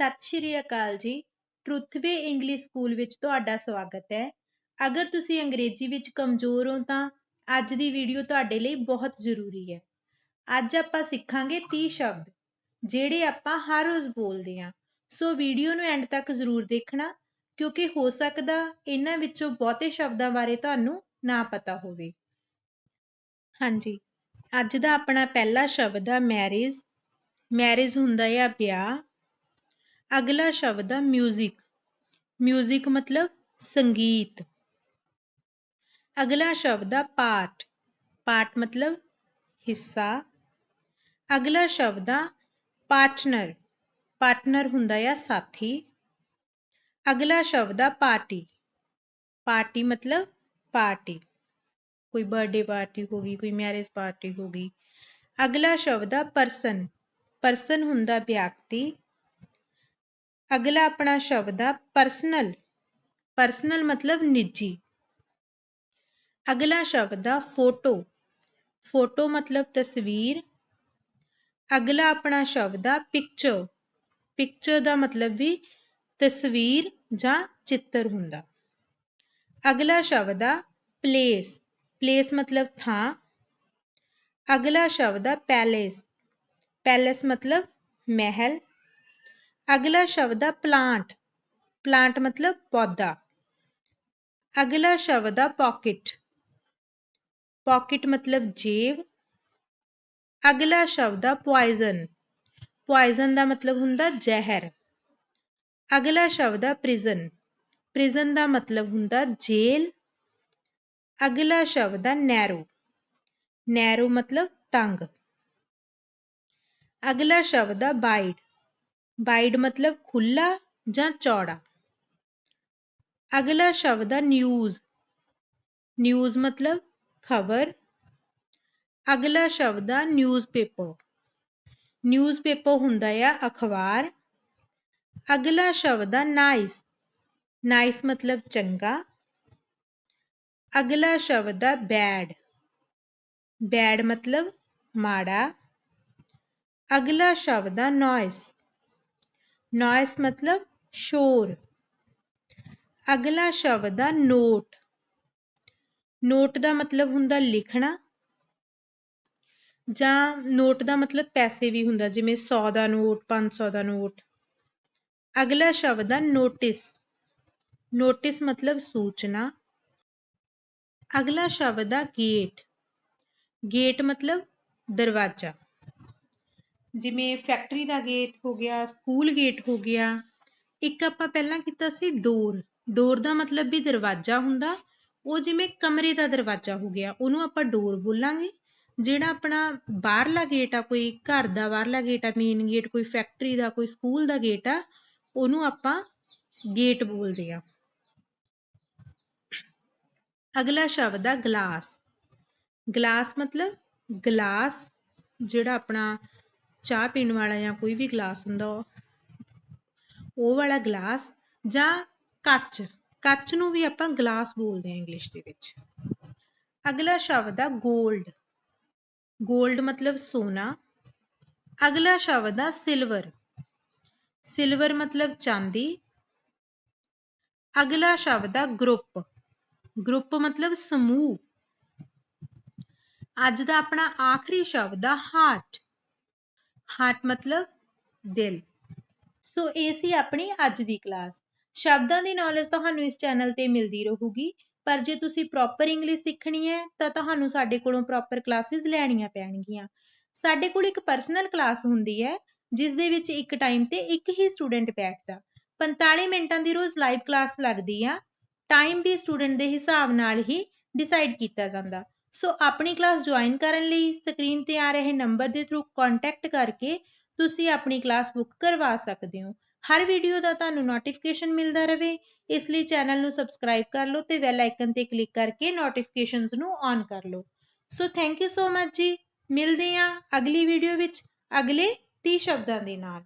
ਸਤਿ ਸ਼੍ਰੀ ਅਕਾਲ ਜੀ। ਟਰੁਥਵੇ English school ਵਿੱਚ ਤੁਹਾਡਾ ਸਵਾਗਤ ਹੈ। ਅਗਰ ਤੁਸੀਂ ਅੰਗਰੇਜ਼ੀ ਵਿੱਚ ਕਮਜ਼ੋਰ ਹੋ ਤਾਂ ਅੱਜ ਦੀ ਵੀਡੀਓ ਤੁਹਾਡੇ ਲਈ ਬਹੁਤ ਜ਼ਰੂਰੀ ਹੈ। ਅੱਜ ਆਪਾਂ ਸਿੱਖਾਂਗੇ 30 ਸ਼ਬਦ, ਜਿਹੜੇ ਆਪਾਂ ਹਰ ਰੋਜ਼ ਬੋਲਦੇ ਹਾਂ। ਸੋ ਵੀਡੀਓ ਨੂੰ ਐਂਡ ਤੱਕ ਜ਼ਰੂਰ ਦੇਖਣਾ, ਕਿਉਂਕਿ ਹੋ ਸਕਦਾ ਇਹਨਾਂ ਵਿੱਚੋਂ ਬਹੁਤੇ ਸ਼ਬਦਾਂ ਬਾਰੇ ਤੁਹਾਨੂੰ ਨਾ ਪਤਾ ਹੋਵੇ। ਹਾਂਜੀ, ਅੱਜ ਦਾ ਆਪਣਾ ਪਹਿਲਾ ਸ਼ਬਦ ਆ ਮੈਰਿਜ ਮੈਰਿਜ ਹੁੰਦਾ ਹੈ ਵਿਆਹ। ਅਗਲਾ ਸ਼ਬਦ ਆ ਮਿਊਜ਼ਿਕ ਮਿਊਜ਼ਿਕ ਮਤਲਬ ਸੰਗੀਤ ਅਗਲਾ ਸ਼ਬਦ ਆ ਪਾਠ ਪਾਠ ਮਤਲਬ ਹਿੱਸਾ ਅਗਲਾ ਸ਼ਬਦ ਆ ਪਾਰਟਨਰ ਪਾਰਟਨਰ ਹੁੰਦਾ ਆ ਸਾਥੀ ਅਗਲਾ ਸ਼ਬਦ ਆ ਪਾਰਟੀ ਪਾਰਟੀ ਮਤਲਬ ਪਾਰਟੀ ਕੋਈ ਬਰਥਡੇ ਪਾਰਟੀ ਹੋ ਗਈ ਕੋਈ ਮੈਰਿਜ ਪਾਰਟੀ ਹੋ ਗਈ ਅਗਲਾ ਸ਼ਬਦ ਆ ਪਰਸਨ ਪਰਸਨ ਹੁੰਦਾ ਵਿਅਕਤੀ ਅਗਲਾ ਆਪਣਾ ਸ਼ਬਦ ਆ ਪਰਸਨਲ ਪਰਸਨਲ ਮਤਲਬ ਨਿੱਜੀ। ਅਗਲਾ ਸ਼ਬਦ ਆ ਫੋਟੋ ਫੋਟੋ ਮਤਲਬ ਤਸਵੀਰ। ਅਗਲਾ ਆਪਣਾ ਸ਼ਬਦ ਆ ਪਿਕਚਰ ਪਿਕਚਰ ਦਾ ਮਤਲਬ ਵੀ ਤਸਵੀਰ ਜਾਂ ਚਿੱਤਰ ਹੁੰਦਾ। ਅਗਲਾ ਸ਼ਬਦ ਆ ਪਲੇਸ ਪਲੇਸ ਮਤਲਬ ਥਾਂ। ਅਗਲਾ ਸ਼ਬਦ ਆ ਪੈਲੇਸ ਪੈਲੇਸ ਮਤਲਬ ਮਹਿਲ। ਅਗਲਾ ਸ਼ਬਦ ਆ ਪਲਾਂਟ ਪਲਾਂਟ ਮਤਲਬ ਪੌਦਾ। ਅਗਲਾ ਸ਼ਬਦ ਆ ਪਾਕਟ ਪਾਕਟ ਮਤਲਬ ਜੇਬ। ਅਗਲਾ ਸ਼ਬਦ ਆ ਪੋਇਜ਼ਨ ਪੋਇਜ਼ਨ ਦਾ ਮਤਲਬ ਹੁੰਦਾ ਜ਼ਹਿਰ। ਅਗਲਾ ਸ਼ਬਦ ਆ ਪ੍ਰਿਜ਼ਨ ਪ੍ਰਿਜ਼ਨ ਦਾ ਮਤਲਬ ਹੁੰਦਾ ਜੇਲ। ਅਗਲਾ ਸ਼ਬਦ ਆ ਨੈਰੋ ਨੈਰੋ ਮਤਲਬ ਤੰਗ। ਅਗਲਾ ਸ਼ਬਦ ਆ ਬਾਈਡ ਬਾਈਡ ਮਤਲਬ ਖੁੱਲਾ ਜਾਂ ਚੌੜਾ? ਅਗਲਾ ਸ਼ਬਦ ਆ ਨਿਊਜ਼ ਨਿਊਜ਼ ਮਤਲਬ ਖਬਰ। ਅਗਲਾ ਸ਼ਬਦ ਆ ਨਿਊਜ਼ਪੇਪਰ ਨਿਊਜ਼ਪੇਪਰ ਹੁੰਦਾ ਆ ਅਖਬਾਰ। ਅਗਲਾ ਸ਼ਬਦ ਆ ਨਾਈਸ ਨਾਈਸ ਮਤਲਬ ਚੰਗਾ। ਅਗਲਾ ਸ਼ਬਦ ਆ ਬੈਡ ਬੈਡ ਮਤਲਬ ਮਾੜਾ। ਅਗਲਾ ਸ਼ਬਦ ਆ ਨੋਇਸ ਨੋਇਸ ਮਤਲਬ ਸ਼ੋਰ। ਅਗਲਾ ਸ਼ਬਦ ਆ ਨੋਟ। ਨੋਟ ਦਾ ਮਤਲਬ ਹੁੰਦਾ ਲਿਖਣਾ ਜਾਂ ਨੋਟ ਦਾ ਮਤਲਬ ਪੈਸੇ ਵੀ ਹੁੰਦਾ, ਜਿਵੇਂ 100 ਦਾ ਨੋਟ 500 ਦਾ ਨੋਟ। ਅਗਲਾ ਸ਼ਬਦ ਆ ਨੋਟਿਸ। ਨੋਟਿਸ ਮਤਲਬ ਸੂਚਨਾ। ਅਗਲਾ ਸ਼ਬਦ ਆ ਗੇਟ। ਗੇਟ ਮਤਲਬ ਦਰਵਾਜ਼ਾ। ਜਿਵੇਂ ਫੈਕਟਰੀ ਦਾ ਗੇਟ ਹੋ ਗਿਆ ਸਕੂਲ ਗੇਟ ਹੋ ਗਿਆ, ਇੱਕ ਆਪਾਂ ਪਹਿਲਾਂ ਕੀਤਾ ਸੀ ਡੋਰ ਡੋਰ ਦਾ ਮਤਲਬ ਵੀ ਦਰਵਾਜ਼ਾ ਹੁੰਦਾ, ਉਹ ਜਿਵੇਂ ਕਮਰੇ ਦਾ ਦਰਵਾਜ਼ਾ ਹੋ ਗਿਆ, ਉਹਨੂੰ ਆਪਾਂ ਡੋਰ ਬੋਲਾਂਗੇ। ਜਿਹੜਾ ਆਪਣਾ ਬਾਹਰਲਾ ਗੇਟ ਆ, ਕੋਈ ਘਰ ਦਾ ਬਾਹਰਲਾ ਗੇਟ ਆ ਮੇਨ ਗੇਟ ਕੋਈ ਫੈਕਟਰੀ ਦਾ, ਕੋਈ ਸਕੂਲ ਦਾ ਗੇਟ ਆ, ਉਹਨੂੰ ਆਪਾਂ ਗੇਟ ਬੋਲਦੇ ਆ। ਅਗਲਾ ਸ਼ਬਦ ਆ ਗਲਾਸ ਗਲਾਸ ਮਤਲਬ ਗਲਾਸ ਜਿਹੜਾ ਆਪਣਾ ਚਾਹ ਪੀਣ ਵਾਲਾ ਜਾਂ ਕੋਈ ਵੀ ਗਲਾਸ ਹੁੰਦਾ ਉਹ ਵਾਲਾ ਗਲਾਸ ਜਾਂ ਕੱਚ ਕੱਚ ਨੂੰ ਵੀ ਆਪਾਂ ਗਲਾਸ ਬੋਲਦੇ ਹਾਂ ਇੰਗਲਿਸ਼ ਦੇ ਵਿੱਚ। ਅਗਲਾ ਸ਼ਬਦ ਆ 골ਡ 골ਡ ਮਤਲਬ ਸੋਨਾ। ਅਗਲਾ ਸ਼ਬਦ ਆ ਸਿਲਵਰ ਸਿਲਵਰ ਮਤਲਬ ਚਾਂਦੀ। ਅਗਲਾ ਸ਼ਬਦ ਆ ਗਰੁੱਪ ਗਰੁੱਪ ਮਤਲਬ ਸਮੂਹ। ਅੱਜ ਦਾ ਆਪਣਾ ਆਖਰੀ ਸ਼ਬਦ ਆ ਹਾਰਟ ਹਾਰਟ ਮਤਲਬ ਦਿਲ। ਸੋ ਇਹ ਸੀ ਆਪਣੀ ਅੱਜ ਦੀ ਕਲਾਸ ਸ਼ਬਦਾਂ ਦੀ ਨੌਲੇਜ ਤੁਹਾਨੂੰ ਇਸ ਚੈਨਲ ਤੇ ਮਿਲਦੀ ਰਹੂਗੀ। ਪਰ ਜੇ ਤੁਸੀਂ ਪ੍ਰੋਪਰ ਇੰਗਲਿਸ਼ ਸਿੱਖਣੀ ਹੈ, ਤਾਂ ਤੁਹਾਨੂੰ ਸਾਡੇ ਕੋਲੋਂ ਪ੍ਰੋਪਰ ਕਲਾਸਿਸ ਲੈਣੀਆਂ ਪੈਣਗੀਆਂ। ਸਾਡੇ ਕੋਲ ਇੱਕ ਪਰਸਨਲ ਕਲਾਸ ਹੁੰਦੀ ਹੈ, ਜਿਸ ਦੇ ਵਿੱਚ ਇੱਕ ਟਾਈਮ ਤੇ ਇੱਕ ਹੀ ਸਟੂਡੈਂਟ ਬੈਠਦਾ। 45 ਮਿੰਟਾਂ ਦੀ ਰੋਜ਼ ਲਾਈਵ ਕਲਾਸ ਲੱਗਦੀ ਆ। ਟਾਈਮ ਵੀ ਸਟੂਡੈਂਟ ਦੇ ਹਿਸਾਬ ਨਾਲ ਹੀ ਡਿਸਾਈਡ ਕੀਤਾ ਜਾਂਦਾ। ਸੋ ਆਪਣੀ ਕਲਾਸ ਜੁਆਇਨ ਕਰਨ ਲਈ ਸਕਰੀਨ ਤੇ ਆ ਰਹੇ ਨੰਬਰ ਦੇ ਥਰੂ ਕੰਟੈਕਟ ਕਰਕੇ ਤੁਸੀਂ ਆਪਣੀ ਕਲਾਸ ਬੁੱਕ ਕਰਵਾ ਸਕਦੇ ਹੋ। ਹਰ ਵੀਡੀਓ ਦਾ ਤੁਹਾਨੂੰ ਨੋਟੀਫਿਕੇਸ਼ਨ ਮਿਲਦਾ ਰਹੇ ਇਸ ਲਈ ਚੈਨਲ ਨੂੰ ਸਬਸਕ੍ਰਾਈਬ ਕਰ ਲਓ ਤੇ ਬੈਲ ਆਈਕਨ ਤੇ ਕਲਿੱਕ ਕਰਕੇ ਨੋਟੀਫਿਕੇਸ਼ਨਸ ਨੂੰ ਔਨ ਕਰ ਲਓ। So thank you so much ਜੀ। ਮਿਲਦੇ ਹਾਂ ਅਗਲੀ ਵੀਡੀਓ ਵਿੱਚ ਅਗਲੇ 30 ਸ਼ਬਦਾਂ ਦੇ ਨਾਲ।